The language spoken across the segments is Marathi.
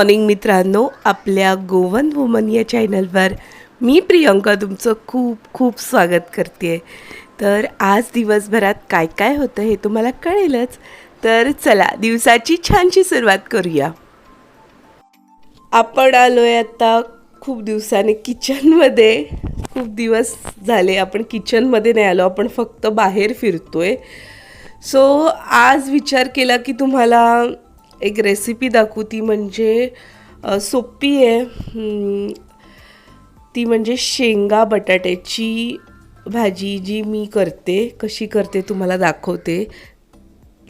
मॉर्निंग मित्रांनो आपल्या गोवन वुमन या चॅनलवर मी प्रियंका तुमचं खूप खूप स्वागत करते तर आज दिवसभरात काय काय होतं हे तुम्हाला कळेलच. तर चला दिवसाची छानशी सुरुवात करूया. आपण आलो आहे आता खूप दिवसाने किचनमध्ये. खूप दिवस झाले आपण किचनमध्ये नाही आलो आपण फक्त बाहेर फिरतोय. सो आज विचार केला की तुम्हाला एक रेसिपी दाखवू ती म्हणजे सोपी आहे. ती म्हणजे शेंगा बटाट्याची भाजी जी मी करते कशी करते तुम्हाला दाखवते.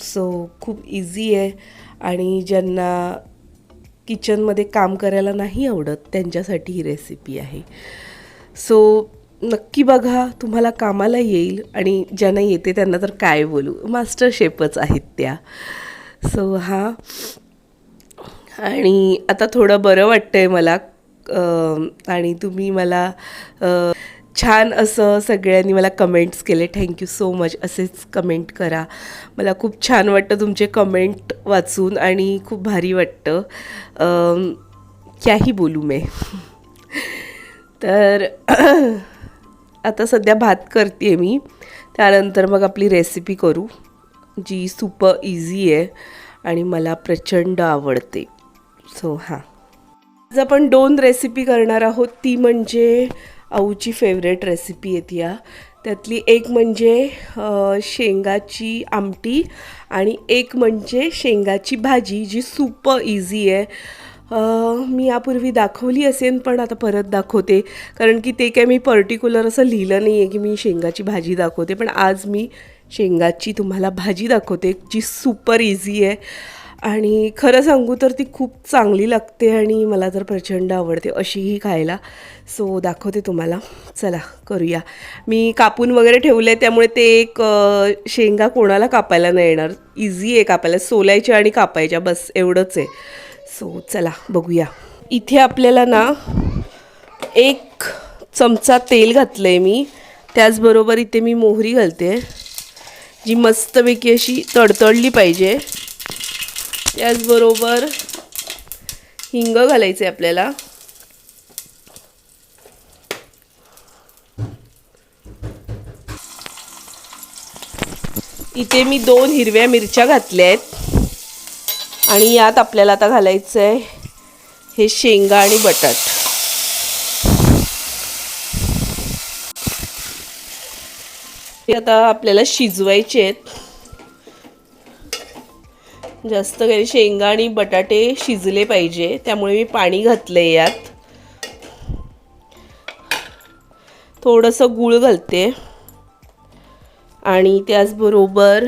सो खूप इझी आहे. आणि ज्यांना किचनमध्ये काम करायला नाही आवडत त्यांच्यासाठी ही रेसिपी आहे. सो नक्की बघा तुम्हाला कामाला येईल आणि ज्यांना येते त्यांना तर काय बोलू मास्टर शेपच आहेत त्या. सो हां. आणि आता थोडं बरं वाटतं आहे मला आणि तुम्ही मला छान असं सगळ्यांनी मला कमेंट्स केले. थँक्यू सो मच असेच कमेंट करा. मला खूप छान वाटतं तुमचे कमेंट वाचून आणि खूप भारी वाटतं. क्याही बोलू मे. तर आता सध्या भात करते मी. त्यानंतर मग आपली रेसिपी करू जी सुपर इझी आहे. आणि मला प्रचंड आवडते. सो हां. आज आपण दोन रेसिपी करणार आहोत. ती म्हणजे आऊची फेवरेट रेसिपी आहे ती त्यातली एक म्हणजे शेंगाची आमटी आणि एक म्हणजे शेंगाची भाजी जी सुपर इझी आहे. मी यापूर्वी दाखवली असेन पण आता परत दाखवते. कारण की ते काय मी पर्टिक्युलर असं लिहिलं नाही आहे की मी शेंगाची भाजी दाखवते पण आज मी शेंगाची तुम्हाला भाजी दाखवते जी सुपर इझी आहे. आणि खरं सांगू तर ती खूप चांगली लागते आणि मला तर प्रचंड आवडते अशीही खायला. सो दाखवते तुम्हाला. चला करूया. मी कापून वगैरे ठेवले त्यामुळे ते एक शेंगा कोणाला कापायला नाही येणार. इझी आहे कापायला. सोलायच्या आणि कापायच्या बस एवढंच आहे. सो चला बघूया. इथे आपल्याला ना एक चमचा तेल घातलं आहे मी. त्याचबरोबर इथे मी मोहरी घालते. जी मस्तपैकी अशी तडतडली पाहिजे. त्याचबरोबर हिंग घालायचे आपल्याला. इथे मी दोन हिरव्या मिरच्या घातल्या आहेत आणि यात आपल्याला आता घालायचं आहे हे शेंगा आणि बटाट. हे आता आपल्याला शिजवायचे आहेत. जास्त काही शेंगा आणि बटाटे शिजले पाहिजे त्यामुळे मी पाणी घातलं आहे यात. थोडंसं गूळ घालते. आणि त्याचबरोबर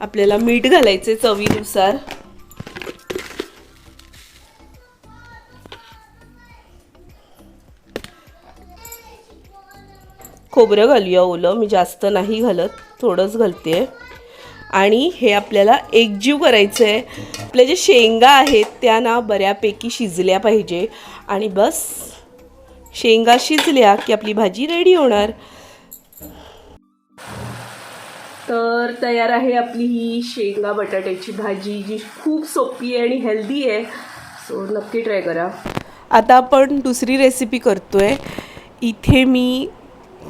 आपल्याला मीठ घालायचे चवीनुसार. खोबरं घालूया ओलं. मी जास्त नाही घालत थोडंच घालते आणि हे आपल्याला एकजीव करायचं आहे आपल्या जे शेंगा आहेत त्या ना बऱ्यापैकी शिजल्या पाहिजे. आणि बस शेंगा शिजल्या की आपली भाजी रेडी होणार. तर तयार आहे आपली ही शेंगा बटाट्याची भाजी जी खूप सोपी आहे आणि हेल्दी आहे. सो नक्की ट्राय करा. आता आपण दुसरी रेसिपी करतोय. इथे मी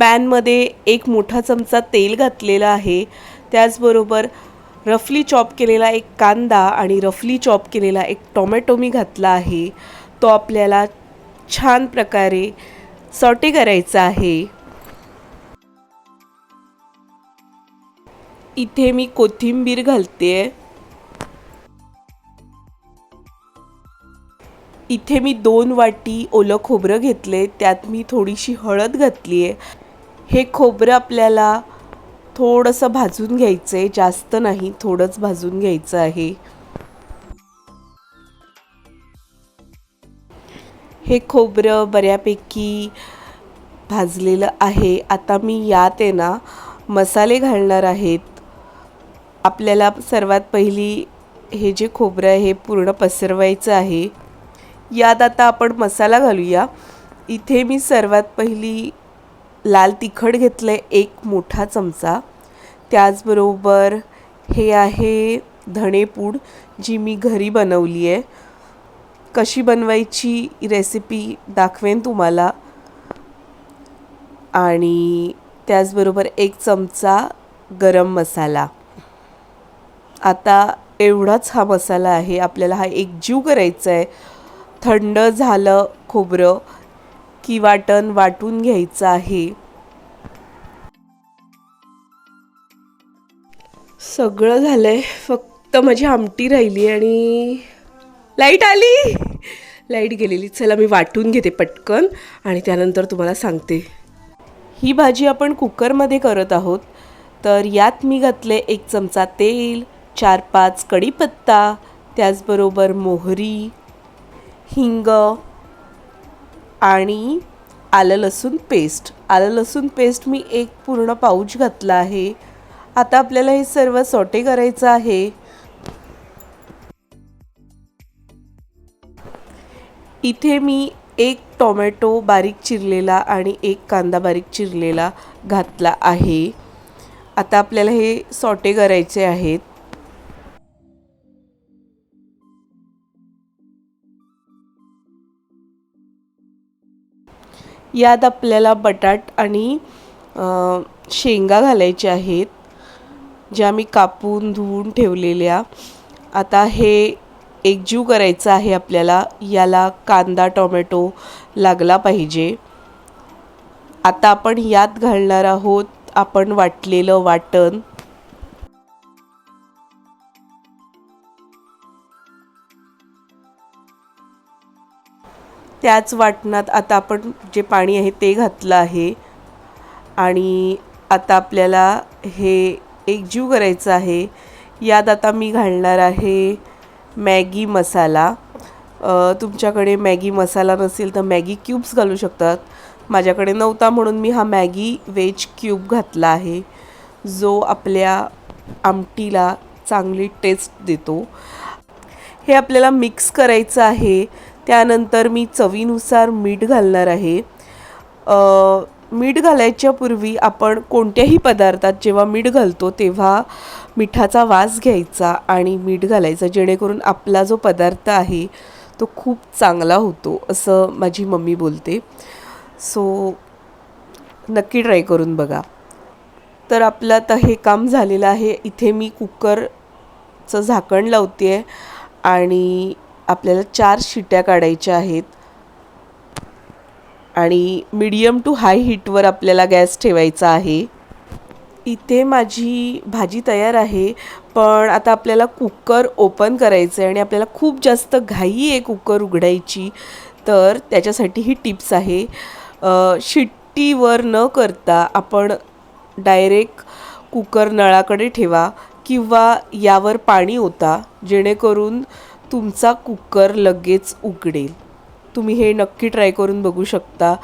पॅनमध्ये एक मोठा चमचा तेल घातलेला आहे. त्याचबरोबर रफली चॉप केलेला एक कांदा आणि रफली चॉप केलेला एक टोमॅटो मी घातला आहे. तो आपल्याला छान प्रकारे सॉटे करायचा आहे. इथे मी कोथिंबीर घालते. इथे मी दोन वाटी ओलं खोबरं घेतले. त्यात मी थोडीशी हळद घातली आहे हे खोबरं आपल्याला थोडंसं भाजून घ्यायचं आहे जास्त नाही थोडंच भाजून घ्यायचं आहे. हे खोबरं बऱ्यापैकी भाजलेलं आहे. आता मी यात आहे ना मसाले घालणार आहेत. आपल्याला सर्वात पहिली हे जे खोबरं आहे हे पूर्ण पसरवायचं आहे. यात आता आपण मसाला घालूया. इथे मी सर्वात पहिली लाल तिखट घेतलं आहे एक मोठा चमचा. त्याचबरोबर हे आहे धणेपूड जी मी घरी बनवली आहे. कशी बनवायची रेसिपी दाखवेन तुम्हाला. आणि त्याचबरोबर एक चमचा गरम मसाला. आता एवढाच हा मसाला आहे आपल्याला हा एकजीव करायचा आहे थंड झालं खोबरं की वाटण वाटून घ्यायचं आहे. सगळं झालंय. फक्त माझी आमटी राहिली आणि लाइट आली. लाइट गेलेली. चला मी वाटून घेते पटकन आणि त्यानंतर तुम्हाला सांगते. ही भाजी आपण कुकरमध्ये करत आहोत. तर यात मी घातले एक चमचा तेल चार पाच कढीपत्ता त्याचबरोबर मोहरी हिंग आणि आलं लसूण पेस्ट आलं लसूण पेस्ट मी एक पूर्ण पाऊच घातला आहे. आता आपल्याला हे सर्व सॉटे करायचं आहे. इथे मी एक टोमॅटो बारीक चिरलेला आणि एक कांदा बारीक चिरलेला घातला आहे. आता आपल्याला हे सॉटे करायचे आहेत. यात आपल्याला बटाट आणि शेंगा घालायच्या आहेत ज्या मी कापून धुवून ठेवलेल्या. आता हे एकजीव करायचं आहे आपल्याला. याला कांदा टोमॅटो लागला पाहिजे. आता आपण यात घालणार आहोत आपण वाटलेलं वाटण. त्याच वाटणात आता आपण जे पाणी आहे ते घातलं आहे. आणि आता आपल्याला हे एकजीव करायचं आहे. यात आता मी घालणार आहे मॅगी मसाला. तुमच्याकडे मॅगी मसाला नसेल तर मॅगी क्यूब्स घालू शकतात. माझ्याकडे नव्हता म्हणून मी हा मॅगी वेज क्यूब घातला आहे. जो आपल्या आमटीला चांगली टेस्ट देतो. हे आपल्याला मिक्स करायचं आहे. त्यानंतर मी चवीनुसार मीठ घालणार आहे. मीठ घालायच्या पूर्वी आपण कोणत्याही पदार्थात जेव्हा मीठ घालतो तेव्हा मिठाचा वास घ्यायचा आणि मीठ घालायचं जेणेकरून आपला जो पदार्थ आहे तो खूप चांगला होतो असं माझी मम्मी बोलते. सो नक्की ट्राय करून बघा. तर आपलं आता हे काम झालेलं आहे. इथे मी कुकरचं झाकण लावते आहे आणि आपल्याला चार शिट्या काढायच्या आहेत. आणि मीडियम टू हाय हीटवर आपल्याला गॅस ठेवायचा आहे. इथे माझी भाजी तयार आहे पण आता आपल्याला कुकर ओपन करायचं आहे आणि आपल्याला खूप जास्त घाई आहे कुकर उघडायची. तर त्याच्यासाठी ही टिप्स आहे. शिट्टीवर न करता आपण डायरेक्ट कुकर नळाकडे ठेवा किंवा यावर पाणी होता जेणेकरून तुमचा कुकर लगेच उघडेल. तुम्ही हे नक्की ट्राय करून बघू शकता.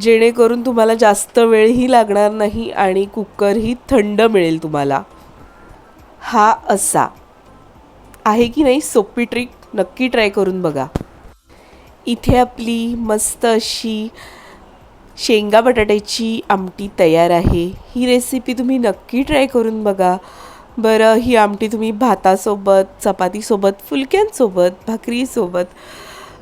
जेणेकरून तुम्हाला जास्त वेळही लागणार नाही आणि कुकरही थंड मिळेल तुम्हाला. हा असा. आहे की नाही सोपी ट्रिक नक्की ट्राय करून बघा. इथे आपली मस्त अशी शेंगा बटाट्याची आमटी तयार आहे. ही रेसिपी तुम्ही नक्की ट्राय करून बघा. बरं ही आमटी तुम्ही भातासोबत चपातीसोबत फुलक्यांसोबत भाकरीसोबत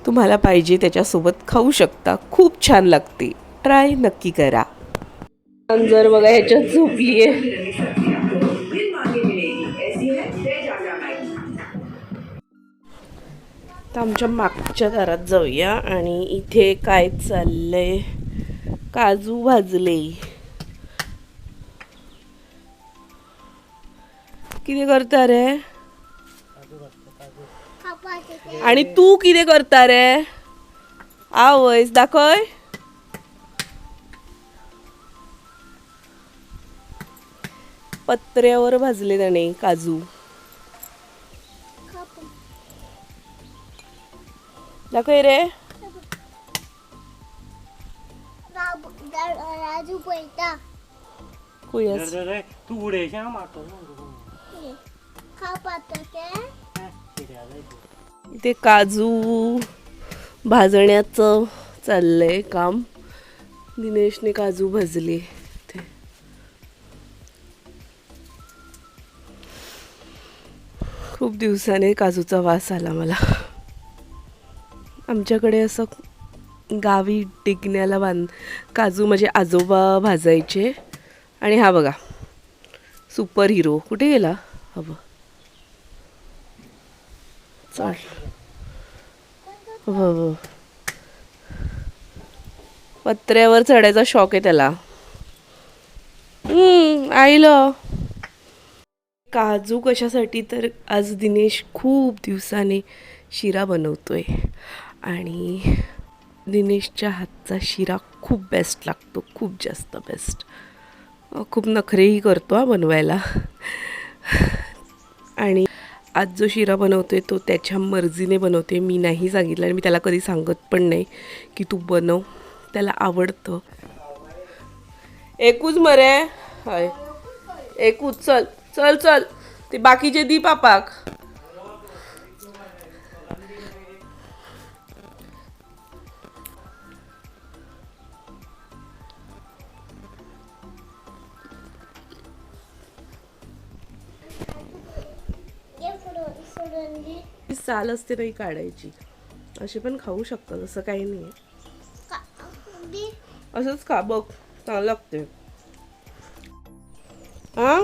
तुम्हाला पाहिजे त्याच्यासोबत खाऊ शकता. खूप छान लागते. ट्राय नक्की करा. जर बघा ह्याच्यात झोपली आहे तर आमच्या मागच्या दारात जाऊया आणि इथे काय चाललंय? काजू भाजले. किती करता रे? आणि तू किती करता रे? आवयस दाखय पत्र्यावर भाजले त्याने काजू. दाखय रे. राजू पैता तू उडे मारतो इथे काजू भाजण्याचं चाललंय काम. दिनेशने काजू भाजले इथे. खूप दिवसाने काजूचा वास आला मला. आमच्याकडे असं गावी टिकण्याला बांध काजू माझे आजोबा भाजायचे. आणि हा बघा सुपर हिरो. कुठे गेला? हवं चाल हो पत्र्यावर चढायचा शौक आहे त्याला. आईलं. काजू कशासाठी तर आज दिनेश खूप दिवसाने शिरा बनवतोय. आणि दिनेशच्या हातचा शिरा खूप बेस्ट लागतो खूप जास्त बेस्ट खूप नखरेही करतो हा बनवायला. आणि आज जो शिरा बनवतो आहे तो त्याच्या मर्जीने बनवते मी नाही सांगितलं आणि मी त्याला कधी सांगत पण नाही की तू बनव. त्याला आवडतं. एकूच मरे. हय. एकूच. चल चल चल. ते बाकीचे दी पापाक. साल असते नाही काढायची. अशी पण खाऊ शकतात असं काही नाही असंच खा बघ चांगलं लागते हा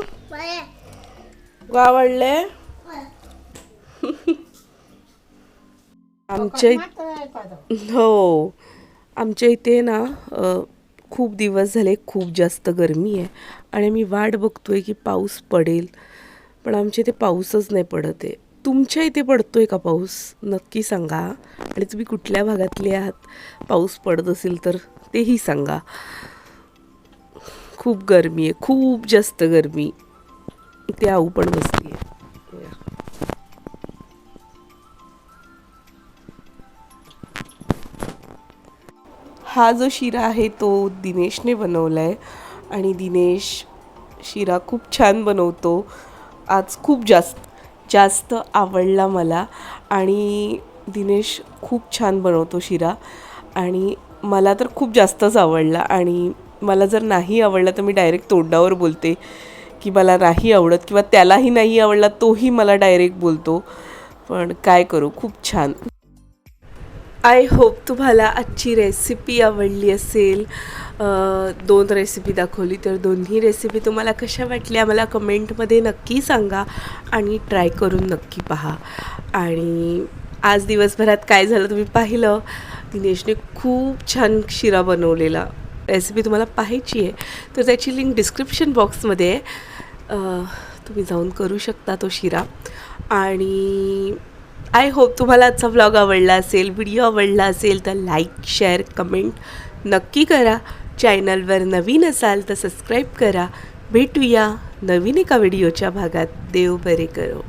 आवडले आमच्या हो. आमच्या इथे ना खूप दिवस झाले खूप जास्त गरमी आहे. आणि मी वाट बघतोय की पाऊस पडेल. पण आमच्या इथे पाऊसच नाही पडत आहे. तुमच्या इथे पडतो आहे का पाऊस? नक्की सांगा. आणि तुम्ही कुठल्या भागातले आहात? पाऊस पडत असेल तर तेही सांगा. खूप गरमी आहे. खूप जास्त गरमी. ते आऊ पण बसली आहे हा जो शिरा आहे तो दिनेशने बनवला आहे आणि दिनेश शिरा खूप छान बनवतो. आज खूप जास्त जास्त आवडला मला आणि दिनेश खूप छान बनवतो शिरा आणि मला तर खूप जास्तच आवडला आणि मला जर नाही आवडला तर मी डायरेक्ट तोंडावर बोलते की मला नाही आवडत किंवा त्यालाही नाही आवडला तोही मला डायरेक्ट बोलतो. पण काय करू खूप छान. आय होप तुम्हाला आजची रेसिपी आवडली असेल. दोन रेसिपी दाखवली तर दोन्ही रेसिपी तुम्हाला कशा वाटल्या मला कमेंटमध्ये नक्की सांगा आणि ट्राय करून नक्की पहा. आणि आज दिवसभरात काय झालं तुम्ही पाहिलं? दिनेशने खूप छान शिरा बनवलेला. रेसिपी तुम्हाला पाहायची आहे. तर त्याची लिंक डिस्क्रिप्शन बॉक्समध्ये आहे तुम्ही जाऊन करू शकता तो शिरा. आणि आय होप तुम्हाला आजचा व्लॉग आवडला असेल व्हिडिओ आवडला असेल तर लाईक शेअर कमेंट नक्की करा. चॅनलवर नवीन असाल तर सबस्क्राईब करा. भेटूया नवीन एका व्हिडिओच्या भागात. देव बरे करो.